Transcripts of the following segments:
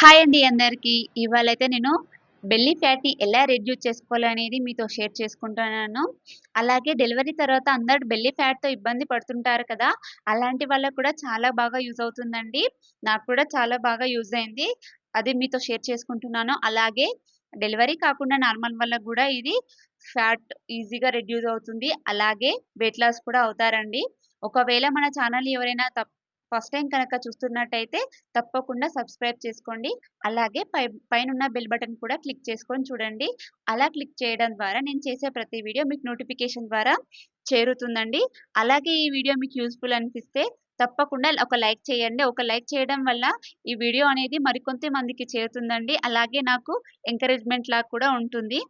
Hi అండి అందరికీ ఇవాళైతే నేను బెల్లీ ఫ్యాట్‌ని ఎలా రెడ్యూస్ చేసుకోవాలనేది మీతో షేర్ చేసుకుంటున్నాను. అలాగే డెలివరీ తర్వాత అందరు బెల్లీ ఫ్యాట్‌తో ఇబ్బంది పడుతుంటారు కదా! అలాంటి వాళ్ళకి కూడా చాలా బాగా యూజ్ అవుతుందండి. నాకు కూడా చాలా బాగా యూజ్ అయింది. అది మీతో షేర్ చేసుకుంటున్నాను. అలాగే డెలివరీ కాకుండా నార్మల్ వల్ల కూడా ఇది ఫ్యాట్ ఈజీగా రెడ్యూస్ అవుతుంది. అలాగే వెయిట్ లాస్ కూడా అవుతారండి. ఒకవేళ మన ఛానల్ ఎవరైనా తప్ ఫస్ట్ టైం కనుక చూస్తున్నట్టయితే తప్పకుండా సబ్స్క్రైబ్ చేసుకోండి. అలాగే పై పైనున్న బెల్ బటన్ కూడా క్లిక్ చేసుకొని చూడండి. అలా క్లిక్ చేయడం ద్వారా నేను చేసే ప్రతి వీడియో మీకు నోటిఫికేషన్ ద్వారా చేరుతుందండి. అలాగే ఈ వీడియో మీకు యూస్ఫుల్ అనిపిస్తే తప్పకుండా ఒక లైక్ చేయండి. ఒక లైక్ చేయడం వల్ల ఈ వీడియో అనేది మరికొంత మందికి చేరుతుందండి. అలాగే నాకు ఎంకరేజ్‌మెంట్ లాగా కూడా ఉంటుంది.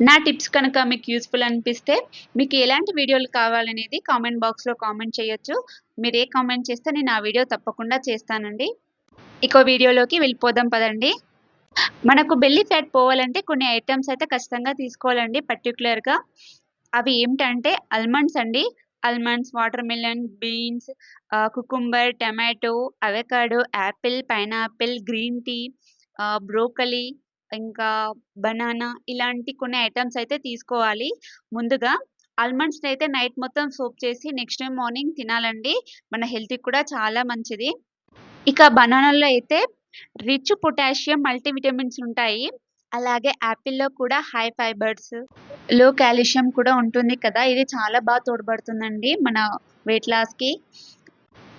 నా టిప్స్ కనుక మీకు యూస్ఫుల్ అనిపిస్తే మీకు ఎలాంటి వీడియోలు కావాలనేది కామెంట్ బాక్స్‌లో కామెంట్ చేయొచ్చు. మీరు ఏ కామెంట్ చేస్తే నేను ఆ వీడియో తప్పకుండా చేస్తానండి. ఇక వీడియోలోకి వెళ్ళిపోదాం పదండి. మనకు బెల్లీ ఫ్యాట్ పోవాలంటే కొన్ని ఐటమ్స్ అయితే ఖచ్చితంగా తీసుకోవాలండి పర్టికులర్గా అవి ఏమిటంటే అల్మండ్స్ అండి. Almonds water melon, beans, cucumber, tomato, avocado, apple, pineapple, green tea, broccoli ఇంకా బనానా ఇలాంటి కొన్ని ఐటమ్స్ అయితే తీసుకోవాలి. ముందుగా ఆల్మండ్స్‌ని అయితే నైట్ మొత్తం సోప్ చేసి నెక్స్ట్ డే మార్నింగ్ తినాలండి. మన హెల్త్‌కి కూడా చాలా మంచిది. ఇక బనానాలో అయితే రిచ్ పొటాషియం, మల్టీ విటమిన్స్ ఉంటాయి. అలాగే యాపిల్‌లో కూడా హై ఫైబర్స్, లో కాల్షియం కూడా ఉంటుంది కదా! ఇది చాలా బాగా తోడ్పడుతుందండి మన వెయిట్ లాస్‌కి.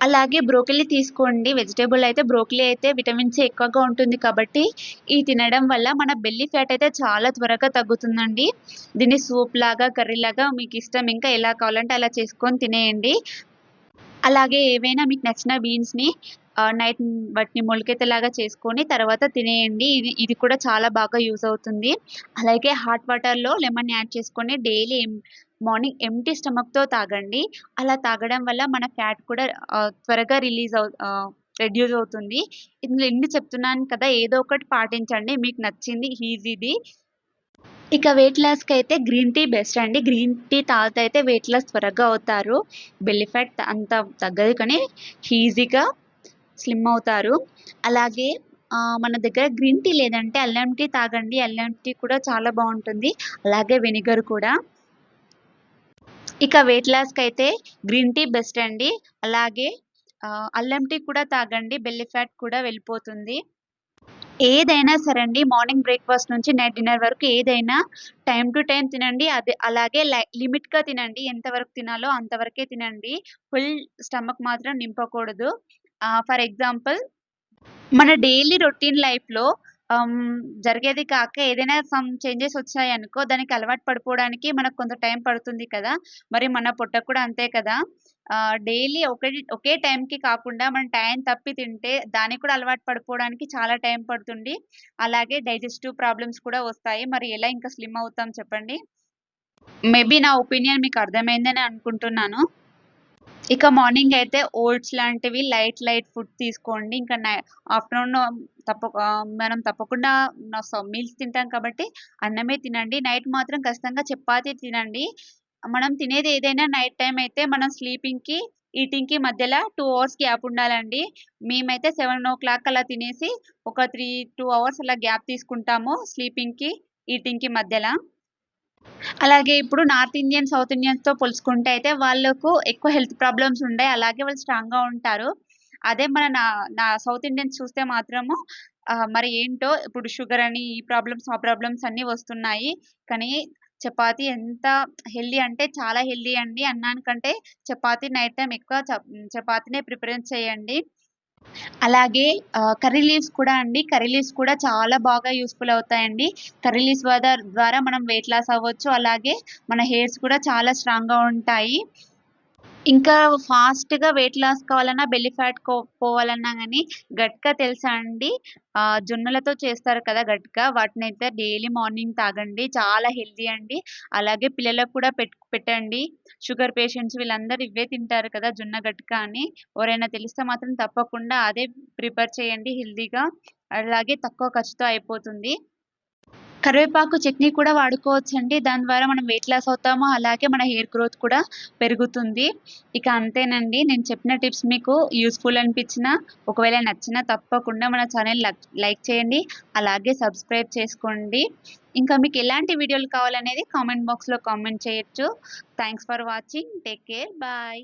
అలాగే బ్రోకలీ తీసుకోండి. వెజిటేబుల్ అయితే బ్రోకలీ అయితే విటమిన్ సి ఎక్కువగా ఉంటుంది కాబట్టి ఈ తినడం వల్ల మన బెల్లి ఫ్యాట్ అయితే చాలా త్వరగా తగ్గుతుందండి. దీన్ని సూప్ లాగా, కర్రీ లాగా మీకు ఇష్టం ఇంకా ఎలా కావాలంటే అలా చేసుకొని తినేయండి. అలాగే ఏవైనా మీకు నచ్చిన బీన్స్‌ని నైట్ వాటిని మొలకెత్తలాగా చేసుకొని తర్వాత తినేయండి. ఇది ఇది కూడా చాలా బాగా యూజ్ అవుతుంది. అలాగే హాట్ వాటర్‌లో లెమన్ యాడ్ చేసుకొని డైలీ ఎం మార్నింగ్ ఎంటీ స్టమక్‌తో తాగండి. అలా తాగడం వల్ల మన ఫ్యాట్ కూడా త్వరగా రిలీజ్ అవు రెడ్యూస్ అవుతుంది. ఇందులో ఎన్ని చెప్తున్నాను కదా! ఏదో ఒకటి పాటించండి. మీకు నచ్చింది ఈజీది. ఇక వెయిట్ లాస్కి అయితే గ్రీన్ టీ బెస్ట్ అండి. గ్రీన్ టీ తాగితే అయితే వెయిట్ లాస్ త్వరగా అవుతారు. బెల్లీ ఫ్యాట్ అంత తగ్గదు కానీ ఈజీగా స్లిమ్ అవుతారు. అలాగే మన దగ్గర గ్రీన్ టీ లేదంటే అల్లం టీ తాగండి. అల్లం టీ కూడా చాలా బాగుంటుంది అలాగే వెనిగర్ కూడా. ఇక వెయిట్ లాస్‌కైతే గ్రీన్ టీ బెస్ట్ అండి. అలాగే అల్లం టీ కూడా తాగండి. బెల్లి ఫ్యాట్ కూడా వెళ్ళిపోతుంది. ఏదైనా సరే అండి మార్నింగ్ బ్రేక్‌ఫాస్ట్ నుంచి నైట్ డిన్నర్ వరకు ఏదైనా టైం టు టైం తినండి. అదే అలాగే లై లిమిట్‌గా తినండి. ఎంతవరకు తినాలో అంతవరకే తినండి. ఫుల్ స్టమక్ మాత్రం నింపకూడదు. ఫర్ ఎగ్జాంపుల్ మన డైలీ రొటీన్ లైఫ్‌లో జరిగేది కాక ఏదైనా సమ్ చేంజెస్ వచ్చాయనుకో దానికి అలవాటు పడిపోవడానికి మనకు కొంత టైం పడుతుంది కదా! మరి మన పొట్టకు కూడా అంతే కదా! డైలీ ఒకటి ఒకే టైంకి కాకుండా మనం టైం తప్పి తింటే దానికి కూడా అలవాటు పడిపోవడానికి చాలా టైం పడుతుంది. అలాగే డైజెస్టివ్ ప్రాబ్లమ్స్ కూడా వస్తాయి. మరి ఎలా ఇంకా స్లిమ్ అవుతాం చెప్పండి? మేబీ నా ఒపీనియన్ మీకు అర్థమైందని అనుకుంటున్నాను. ఇక మార్నింగ్ అయితే ఓట్స్ లాంటివి లైట్ లైట్ ఫుడ్ తీసుకోండి. ఇంకా నై ఆఫ్టర్‌నూన్ తప్ప మనం తప్పకుండా స మీల్స్ తింటాం కాబట్టి అన్నమే తినండి. నైట్ మాత్రం ఖచ్చితంగా చపాతీ తినండి. మనం తినేది ఏదైనా నైట్ టైం అయితే మనం స్లీపింగ్‌కి, ఈటింగ్‌కి మధ్యలో టూ అవర్స్ గ్యాప్ ఉండాలండి. మేమైతే 7:00 అలా తినేసి ఒక 3, 2 అవర్స్ అలా గ్యాప్ తీసుకుంటాము స్లీపింగ్‌కి, ఈటింగ్‌కి మధ్యలో అలాగే ఇప్పుడు నార్త్ ఇండియన్, సౌత్ ఇండియన్స్‌తో పోల్చుకుంటే అయితే వాళ్ళకు ఎక్కువ హెల్త్ ప్రాబ్లమ్స్ ఉండయి. అలాగే వాళ్ళు స్ట్రాంగ్‌గా ఉంటారు. అదే మన నా నా సౌత్ ఇండియన్స్ చూస్తే మాత్రము మరి ఏంటో ఇప్పుడు షుగర్ అని, ఈ ప్రాబ్లమ్స్, ఆ ప్రాబ్లమ్స్ అన్నీ వస్తున్నాయి. కానీ చపాతి ఎంత హెల్దీ అంటే చాలా హెల్దీ అండి. అన్నానికంటే చపాతి నైట్ టైం ఎక్కువ చ చపాతీనే ప్రిఫరెన్స్ చేయండి. అలాగే కర్రీ లీవ్స్ కూడా అండి. కర్రీ లీవ్స్ కూడా చాలా బాగా యూస్ఫుల్ అవుతాయండి. కర్రీ లీవ్స్ ద్వారా మనం వెయిట్ లాస్ అవ్వచ్చు. అలాగే మన హెయిర్స్ కూడా చాలా స్ట్రాంగ్‌గా ఉంటాయి. ఇంకా ఫాస్ట్‌గా వెయిట్ లాస్ కావాలన్నా, బెల్లీ ఫ్యాట్ కో పోవాలన్నా కానీ గట్కా తెలుసా అండి? జొన్నలతో చేస్తారు కదా గట్కా. అయితే డైలీ మార్నింగ్ తాగండి. చాలా హెల్దీ అండి. అలాగే పిల్లలకు కూడా పెట్ పెట్టండి. షుగర్ పేషెంట్స్ వీళ్ళందరూ ఇవే తింటారు కదా! జొన్న గట్కా అని. ఎవరైనా తెలిస్తే మాత్రం తప్పకుండా అదే ప్రిపేర్ చేయండి హెల్తీగా. అలాగే తక్కువ ఖర్చుతో అయిపోతుంది. కరివేపాకు చట్నీ కూడా వాడుకోవచ్చండి. దాని ద్వారా మనం వెయిట్ లాస్ అవుతాము అలాగే మన హెయిర్ గ్రోత్ కూడా పెరుగుతుంది. ఇక అంతేనండి. నేను చెప్పిన టిప్స్ మీకు యూస్ఫుల్ అనిపించిన ఒకవేళ నచ్చినా తప్పకుండా మన ఛానల్ లైక్ చేయండి. అలాగే సబ్స్క్రైబ్ చేసుకోండి. ఇంకా మీకు ఎలాంటి వీడియోలు కావాలనేది కామెంట్ బాక్స్లో కామెంట్ చేయొచ్చు. Thanks for watching take care bye